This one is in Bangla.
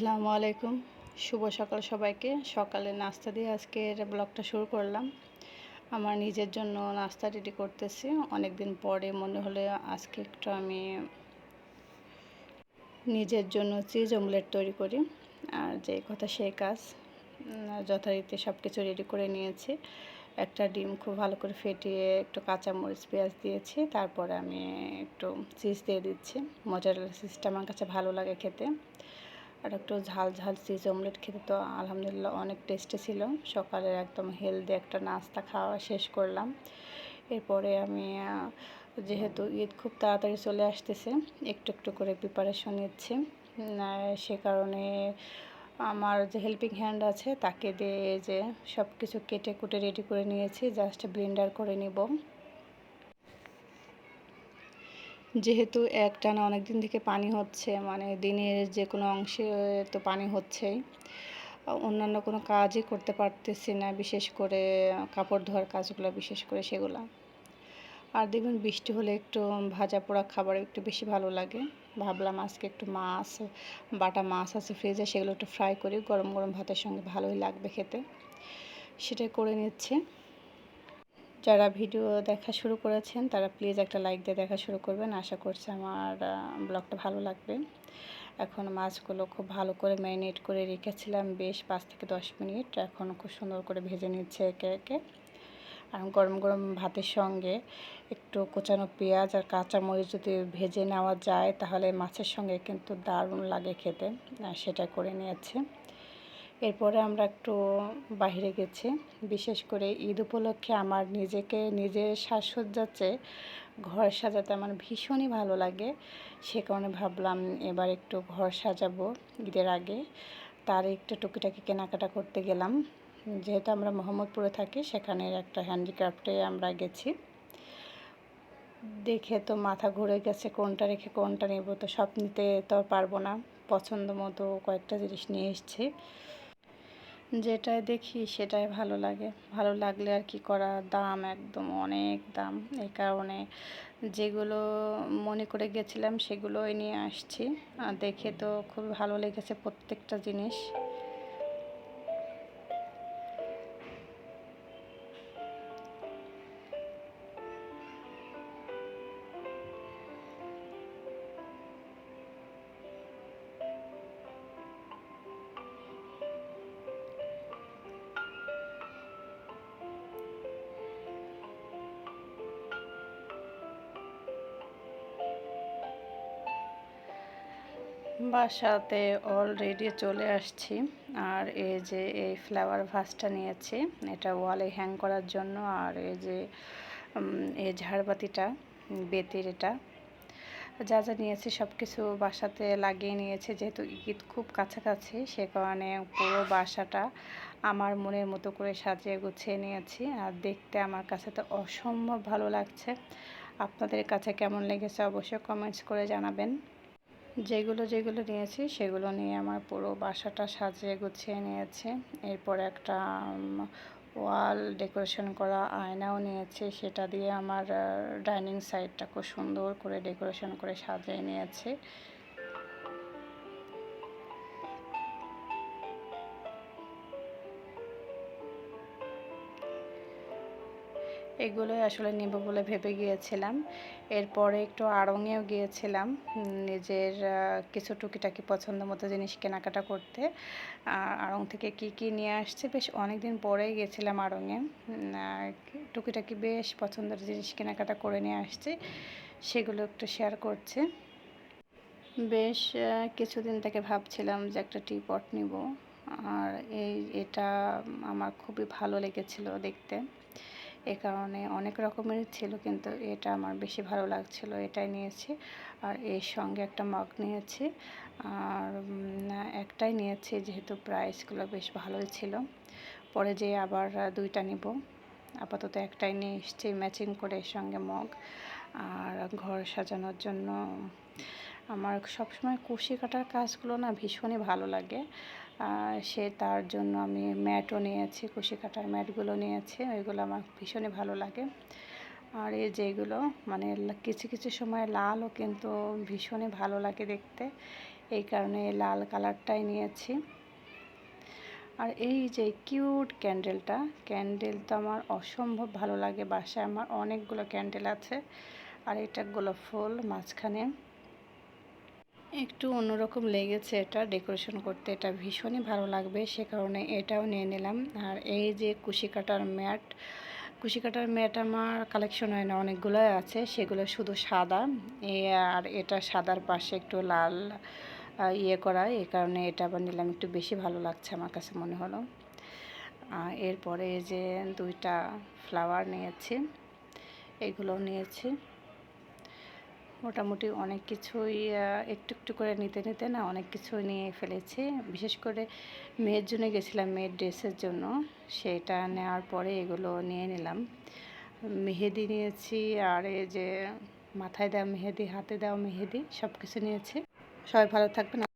আসসালামু আলাইকুম। শুভ সকাল সবাইকে। সকালে নাস্তা দিয়ে আজকের ব্লগটা শুরু করলাম। আমার নিজের জন্য নাস্তা রেডি করতেছি। অনেক দিন পরে মনে হলে আজকে একটু আমি নিজের জন্য চিজ অমলেট তৈরি করি। আর যে কথা সেই কাজ। যথারীতি সব কিছু রেডি করে নিয়েছি। একটা ডিম খুব ভালো করে ফেটিয়ে একটু কাঁচামরিচ, পেঁয়াজ দিয়েছি। তারপরে আমি একটু চিজ দিয়ে দিচ্ছি। মজার চিজটা আমার কাছে ভালো লাগে খেতে। আর একটু ঝাল ঝাল চিজ অমলেট খেতে তো আলহামদুলিল্লাহ অনেক টেস্টি ছিল। সকালের একদম হেলদি একটা নাস্তা খাওয়া শেষ করলাম। এরপরে আমি যেহেতু ঈদ খুব তাড়াতাড়ি চলে আসতেছে, একটু একটু করে প্রিপারেশন নিচ্ছি। সে কারণে আমার যে হেল্পিং হ্যান্ড আছে, তাকে দিয়ে যে সব কিছু কেটে কুটে রেডি করে নিয়েছি জাস্ট ব্লেন্ডার করে নিব। যেহেতু এক টানা অনেক দিন থেকে পানি হচ্ছে মানে দিনের যে কোনো অংশে তো পানি হচ্ছেই। অন্যান্য কোনো কাজই করতে পারতেছি না, বিশেষ করে কাপড় ধোয়ার কাজগুলো, বিশেষ করে সেগুলো। আর দেখবেন বৃষ্টি হলে একটু ভাজা পোড়া খাবার একটু বেশি ভালো লাগে। ভাবলাম আজকে একটু মাছ, বাটা মাছ আছে ফ্রিজে, সেগুলো একটু ফ্রাই করি, গরম গরম ভাতের সঙ্গে ভালোই লাগবে খেতে। সেটাই করে নিচ্ছে। যারা ভিডিও দেখা শুরু করেছেন, তারা প্লিজ একটা লাইক দিয়ে দেখা শুরু করবেন। আশা করছি আমার ব্লগটা ভালো লাগবে। এখন মাছগুলো খুব ভালো করে ম্যারিনেট করে রেখেছিলাম বেশ পাঁচ থেকে দশ মিনিট। এখন খুব সুন্দর করে ভেজে নিচ্ছে একে একে। আর গরম গরম ভাতের সঙ্গে একটু কোচানো পেঁয়াজ আর কাঁচামরিচ যদি ভেজে নেওয়া যায়, তাহলে মাছের সঙ্গে কিন্তু দারুণ লাগে খেতে। সেটা করে নিয়েছে। এরপরে আমরা একটু বাহিরে গেছি। বিশেষ করে ঈদ উপলক্ষে আমার নিজেকে নিজের সাজসজ্জার চেয়ে ঘর সাজাতে আমার ভীষণই ভালো লাগে। সে কারণে ভাবলাম এবার একটু ঘর সাজাবো ঈদের আগে। তার একটু টুকিটাকি কেনাকাটা করতে গেলাম। যেহেতু আমরা মোহাম্মদপুরে থাকি সেখানের একটা হ্যান্ডিক্রাফটে আমরা গেছি। দেখে তো মাথা ঘুরে গেছে কোনটা রেখে কোনটা নেব, তো সব নিতে তো পারব না। পছন্দ মতো কয়েকটা জিনিস নিয়ে এসেছি। যেটাই দেখি সেটাই ভালো লাগে। ভালো লাগলে আর কি করা দাম একদম অনেক দাম। এই কারণে যেগুলো মনে করে গেছিলাম সেগুলোই নিয়ে আসছি। আর দেখে তো খুব ভালো লেগেছে প্রত্যেকটা জিনিস। বাসাতে অলরেডি চলে আসছি। আর এই যে এই ফ্লাওয়ার ভাসটা নিয়েছি, এটা ওয়ালে হ্যাং করার জন্য। আর এই যে এই ঝাড়বাতিটা, বেতের এটা, যা যা নিয়েছি সব কিছু বাসাতে লাগিয়ে নিয়েছে। যেহেতু ঈদ খুব কাছাকাছি, সে কারণে পুরো বাসাটা আমার মনের মতো করে সাজিয়ে গুছিয়ে নিয়েছি। আর দেখতে আমার কাছে তো অসম্ভব ভালো লাগছে। আপনাদের কাছে কেমন লেগেছে অবশ্যই কমেন্টস করে জানাবেন। যেগুলো যেগুলো নিয়েছি সেগুলো নিয়ে আমার পুরো বাসাটা সাজিয়ে গুছিয়ে নিয়েছে। এরপর একটা ওয়াল ডেকোরেশন করা আয়নাও নিয়েছে। সেটা দিয়ে আমার ডাইনিং সাইডটা খুব সুন্দর করে ডেকোরেশন করে সাজিয়ে নিয়েছে। এগুলোই আসলে নেব বলে ভেবে গিয়েছিলাম। এরপরে একটু আড়ঙেও গিয়েছিলাম নিজের কিছু টুকিটাকি পছন্দ মতো জিনিস কেনাকাটা করতে। আড়ং থেকে কি কি নিয়ে আসছে বেশ অনেক দিন পরেই গিয়েছিলাম আড়ঙে। টুকিটাকি বেশ পছন্দের জিনিস কেনাকাটা করে নিয়ে আসছি, সেগুলো একটু শেয়ার করছে। বেশ কিছুদিন থেকে ভাবছিলাম যে একটা টি পট নিব, আর এই, এটা আমার খুবই ভালো লেগেছিল দেখতে। এ কারণে অনেক রকমের ছিল, কিন্তু এটা আমার বেশি ভালো লাগছিল, এটাই নিয়েছি। আর এর সঙ্গে একটা মগ নিয়েছি। আর একটাই নিয়েছি, যেহেতু প্রাইসগুলো বেশ ভালোই ছিল। পরে যে আবার দুইটা নিব। আপাতত একটাই নিয়ে এসছি ম্যাচিং করে এর সঙ্গে মগ। আর ঘর সাজানোর জন্য আমার সবসময় কুশি কাটার কাজগুলো না ভীষণই ভালো লাগে। সে তার জন্য আমি ম্যাটও নিয়েছি, কুশি কাটার ম্যাটগুলো নিয়েছি ওইগুলো আমার ভীষণই ভালো লাগে। আর এই যেগুলো মানে কিছু কিছু সময় লালও কিন্তু ভীষণই ভালো লাগে দেখতে। এই কারণে লাল কালারটাই নিয়েছি। আর এই যে কিউট ক্যান্ডেলটা, ক্যান্ডেল তো আমার অসম্ভব ভালো লাগে। বাসায় আমার অনেকগুলো ক্যান্ডেল আছে। আর এটা গোলাপ ফুল মাঝখানে। একটু অন্যরকম লেগেছে এটা ডেকোরেশন করতে, এটা ভীষণই ভালো লাগবে, সে কারণে এটাও নিয়ে নিলাম। আর এই যে কুশি কাটার ম্যাট, কুশি কাটার ম্যাট আমার কালেকশন হয় না, অনেকগুলোই আছে, সেগুলো শুধু সাদা। এ আর এটা সাদার পাশে একটু লাল ইয়ে করা এই কারণে এটা আবার নিলাম, একটু বেশি ভালো লাগছে আমার কাছে মনে হলো। এরপরে যে দুইটা ফ্লাওয়ার নিয়েছি এগুলো নিয়েছি। মোটামুটি অনেক কিছুই একটু একটু করে নিতে নিতে না অনেক কিছুই নিয়ে ফেলেছি। বিশেষ করে মেয়ের জন্য গেছিলাম মেয়ের ড্রেসের জন্য, সেটা নেওয়ার পরে এগুলো নিয়ে নিলাম। মেহেদি নিয়েছি, আর এই যে মাথায় দেওয়া মেহেদি, হাতে দেওয়া মেহেদি সব কিছু নিয়েছি। সবাই ভালো থাকবেন।